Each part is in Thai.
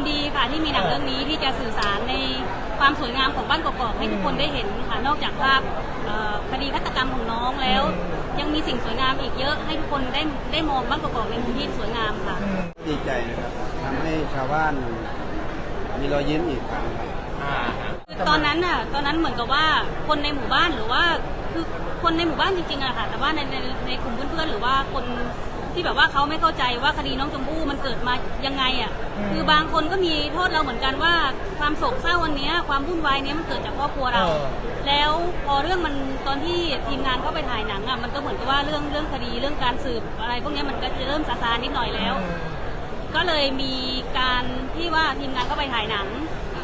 นดีค่ะที่มีหนังเรื่องนี้ที่จะสื่อสารในความสวยงามของบ้านกอกๆให้ทุกคนได้เห็นค่ะนอกจากภาพเอ่อคดีฆาตกรรมของน้องแล้ว ยังมีสิ่งสวยงามอีกเยอะให้ทุกคนได้ได้มองบ้านกอกๆในมุมที่สวยงามค่ะ ดีใจนะครับทำให้ชาวบ้านมีรอยยิ้มอีกครั้งครับ อ่าคือตอนนั้นน่ะ ตอนนั้นเหมือนกับว่าคนในหมู่บ้านหรือว่าคือคนในหมู่บ้านจริงๆอะค่ะ แต่ว่าในในในกลุ่มเพื่อนๆหรือว่าคน ที่แบบว่าเขาไม่เข้าใจว่าคดีน้องชมพู่มันเกิดมายังไงอะคือบางคนก็มีโทษเราเหมือนกันว่าความโศกเศร้าวันเนี้ยความวุ่นวายเนี้ยมันเกิดจากครอบครัวเรา แล้วพอเรื่องมันตอนที่ทีมงานเข้าไปถ่ายหนังอะมันก็เหมือนกับว่าเรื่องเรื่องคดีเรื่องการสืบอะไร พวกเนี้ยมันก็จะเริ่มซาซานิดหน่อยแล้ว ก็เลยมีการที่ว่าทีมงานก็ไปถ่ายหนัง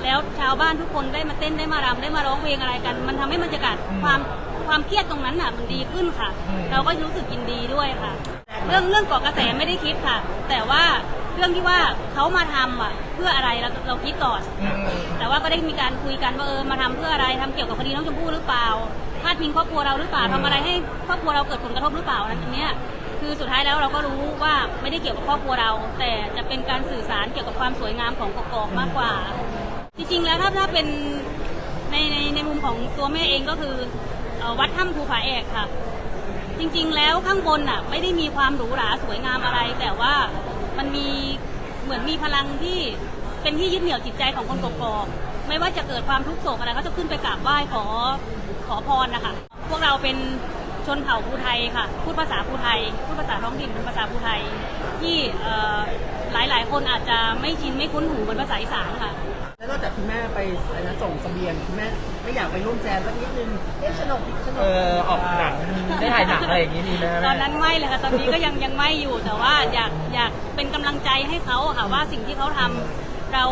แล้วชาวบ้านทุกคนได้มาเต้นได้มารำได้มาร้องเพลงอะไรกัน มันทำให้บรรยากาศความความเครียดตรงนั้นน่ะมันดีขึ้นค่ะ เราก็รู้สึกยินดีด้วยค่ะ เรื่องเรื่องเกาะกระแสไม่ได้คิดค่ะ แต่ว่าเรื่องที่ว่าเขามาทำอะเพื่ออะไรเราเราคิดก่อน แต่ว่าก็ได้มีการคุยกันว่าเออมาทำเพื่ออะไรทำเกี่ยวกับคดีน้องชมพู่หรือเปล่าพาดพิงครอบครัวเราหรือเปล่าทำอะไรให้ครอบครัวเราเกิดผลกระทบหรือเปล่านั้นตรงเนี้ยคือสุดท้ายแล้วเราก็รู้ว่าไม่ได้เกี่ยวกับครอบครัวเรา แต่จะเป็นการสื่อสารเกี่ยวกับความสวยงามของกอกๆมากกว่า จริงๆแล้วถ้าถ้าเป็นในในในมุมของตัวแม่เองก็คือเอ่อวัดถ้ำภูผาแอกค่ะ จริง ๆ แล้วข้างบนน่ะไม่ได้มีความหรูหราสวยงามอะไร แต่ว่ามันมีเหมือนมีพลังที่เป็นที่ยึดเหนี่ยวจิตใจของคนกกอกๆไม่ว่าจะเกิดความทุกข์โศกอะไรก็จะขึ้นไปกราบไหว้ขอขอพรนะคะ พวกเราเป็นชนเผ่าภูไทยค่ะ พูดภาษาภูไทย พูดภาษาท้องถิ่นเป็นภาษาภูไทย ที่เอ่อหลายๆคนอาจจะไม่ชินไม่คุ้นหูเหมือนภาษาอีสานค่ะ แล้วนอกจากคุณแม่ไปอะไรนะส่งเสบียงคุณแม่ไม่อยากไปร่วมแจมสักนิดนึงเอ๊ะฉนกฉนเอกอออกหนังได้ ถ่ายหนังอะไรอย่างนี้มีไหมตอนนั้นไม่เลยค่ะตอนนี้ก็ยังยังไม่อยู่แต่ว่าอยากอยากเป็นกำลังใจให้เขาอะค่ะว่าสิ่งที่เขาทำเรา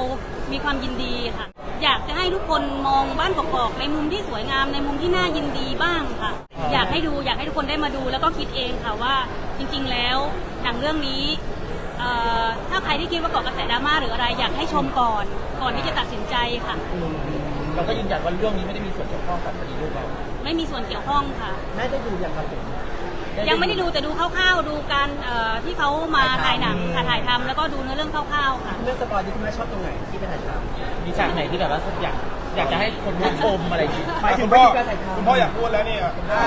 มีความยินดีค่ะ อยากจะให้ทุกคนมองบ้านกอกๆในมุมที่สวยงามในมุมที่น่ายินดีบ้างค่ะ อยากให้ดูอยากให้ทุกคนได้มาดูแล้วก็คิดเองค่ะว่าจริงๆแล้วหนังเรื่องนี้เอ่อถ้าใครที่คิดว่าเกาะกระแสดราม่าหรืออะไร อยากให้ชมก่อนก่อนที่จะตัดสินใจค่ะ เราก็ยืนยันว่าเรื่องนี้ไม่ได้มีส่วนเกี่ยวข้องกับคดีลูกเราไม่มีส่วนเกี่ยวข้องค่ะ แม่ได้ดูอย่างครับผมยังไม่ได้ดูแต่ดูคร่าวๆดูการเอ่อที่เขามาถ่ายหนังค่ะถ่ายทำแล้วก็ดูเนื้อเรื่องคร่าวๆค่ะคุณแม่สปอยที่คุณแม่ชอบตรงไหนที่ไปถ่ายทำมีฉากไหนที่แบบว่าอยากอยากจะให้คนได้ชมอะไรอย่างนี้หมายถึคุงณพ่อวิธีการถ่ายทำคุณพ่ออยากพูดแล้วเนี่ยคุณพ่อ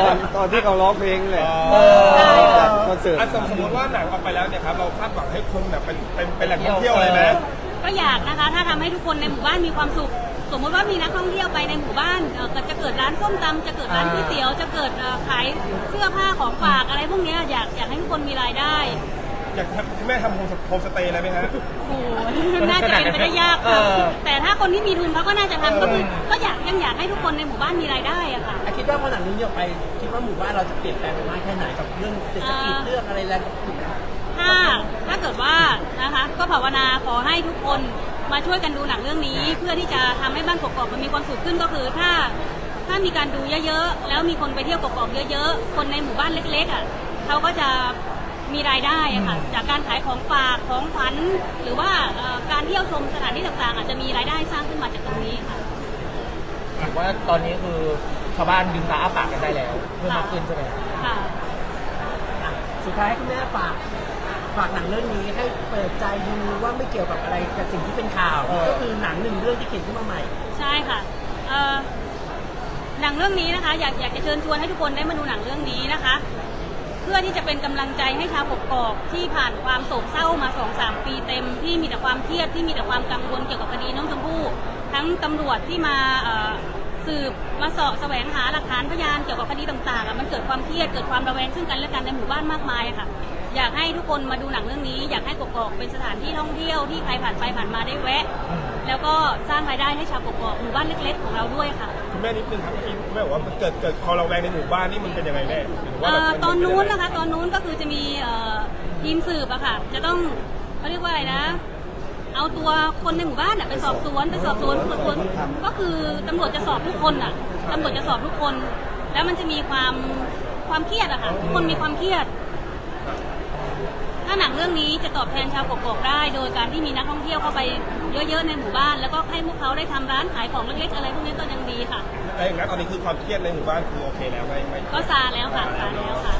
ตอนตอนที่เขาร้องเพลงเลยเออจัดคอนเสิร์ตอะสมสมมติว่าหนังออกไปแล้วเนี่ยครับเราคาดหวังให้คนแบบเป็นเป็นเป็นแหล่งท่องเที่ยวเลยไหม ก็อยากนะคะ ถ้าทำให้ทุกคนในหมู่บ้านมีความสุข สมมติว่ามีนักท่องเที่ยวไปในหมู่บ้านเอ่อจะเกิดร้านส้มตำจะเกิดร้านก๋วยเตี๋ยว จะเกิดเอ่อขายเสื้อผ้าของฝากอะไรพวกเนี้ยอยากอยากให้ทุกคนมีรายได้อยากทำคุณแม่ทำโฮมสโฮมสเตย์อะไรไหมฮะโอ้โหน่าจะเป็นไปได้ยากค่ะแต่ถ้าคนที่มีทุนเขาก็น่าจะทำก็คือก็อยากยังอยากให้ทุกคนในหมู่บ้านมีรายได้อะค่ะอะคิดว่าพอหนัง นี้ออกไปคิดว่าหมู่บ้านเราจะเปลี่ยนแปลงไปมากแค่ไหนกับเรื่องเศรษฐกิจอ่าเรื่องอะไรแล้วถ้าถ้าเกิดว่านะคะก็ภาวนาขอให้ทุกคนมาช่วยกันดูหนังเรื่องนี้ เพื่อที่จะทำให้บ้านกอกๆมันมีความสุขขึ้นก็คือถ้าถ้ามีการดูเยอะๆแล้วมีคนไปเที่ยวกอกๆเยอะๆ คนในหมู่บ้านเล็กๆอะเขาก็จะมีรายได้อะค่ะจากการขายของฝากของขวัญหรือว่าเอ่อการเที่ยวชมสถานที่ต่างๆ อาจจะมีรายได้สร้างขึ้นมาจากตรงนี้ค่ะ ถือว่าตอนนี้คือชาวบ้านดึงตาอ้าปากกันได้แล้วเพิ่มมากขึ้นใช่ไหมค่ะ อะสุดท้ายให้คุณแม่ฝากฝากหนังเรื่องนี้ให้เปิดใจดูว่าไม่เกี่ยวกับอะไรกับสิ่งที่เป็นข่าว ก็คือหนังหนึ่งเรื่องที่เขียนขึ้นมาใหม่ ใช่ค่ะเอ่อหนังเรื่องนี้นะคะ อยากอยากจะเชิญชวนให้ทุกคนได้มาดูหนังเรื่องนี้นะคะ เพื่อที่จะเป็นกำลังใจให้ชาวกกอกที่ผ่านความโศกเศร้ามาสองสามปีเต็มที่มีแต่ความเครียดที่มีแต่ความกังวลเกี่ยวกับคดีน้องชมพู่ ทั้งตำรวจที่มาเอ่อสืบมาเสาะแสวงหาหลักฐานพยานเกี่ยวกับคดีต่างๆอะมันเกิดความเครียดเกิดความระแวงซึ่งกันและกันในหมู่บ้านมากมายอะค่ะ อยากให้ทุกคนมาดูหนังเรื่องนี้ อยากให้กกอกเป็นสถานที่ท่องเที่ยวที่ใครผ่านไปผ่านมาได้แวะ แล้วก็สร้างรายได้ให้ชาวกกอกหมู่บ้านเล็ก ๆ ของเราด้วยค่ะคุณแม่นิดนึงครับเมื่อกี้คุณแม่บอกว่ามันเกิดเกิดความระแวงในหมู่บ้านนี่มันเป็นยังไงแม่หรือว่าเอ่แบบอมัตอนนู้นเป็ยังไงนะคะตอนนู้นก็คือจะมีเอ่อทีมสืบอะค่ะ จะต้องเขาเรียกว่าอะไรนะ เอาตัวคนในหมู่บ้านอะไปสอบสวนไปสอบสวนสอบสวนก็คือตำรวจจะสอบทุกคนอะตำรวจจะสอบทุกคน แล้วมันจะมีความความเครียดอะค่ะทุกคนมีความเครียด ถ้าหนังเรื่องนี้จะตอบแทนชาวกกอกได้ โดยการที่มีนักท่องเที่ยวเข้าไปเยอะๆในหมู่บ้าน แล้วก็ให้พวกเขาได้ทำร้านขายของเล็กๆอะไรพวกนี้ก็ยังดีค่ะแล้วอย่างนั้นตอนนี้คือความเครียดในหมู่บ้านคือโอเคแล้วไม่ไม่ ก็ซาแล้วค่ะซาแล้วค่ะ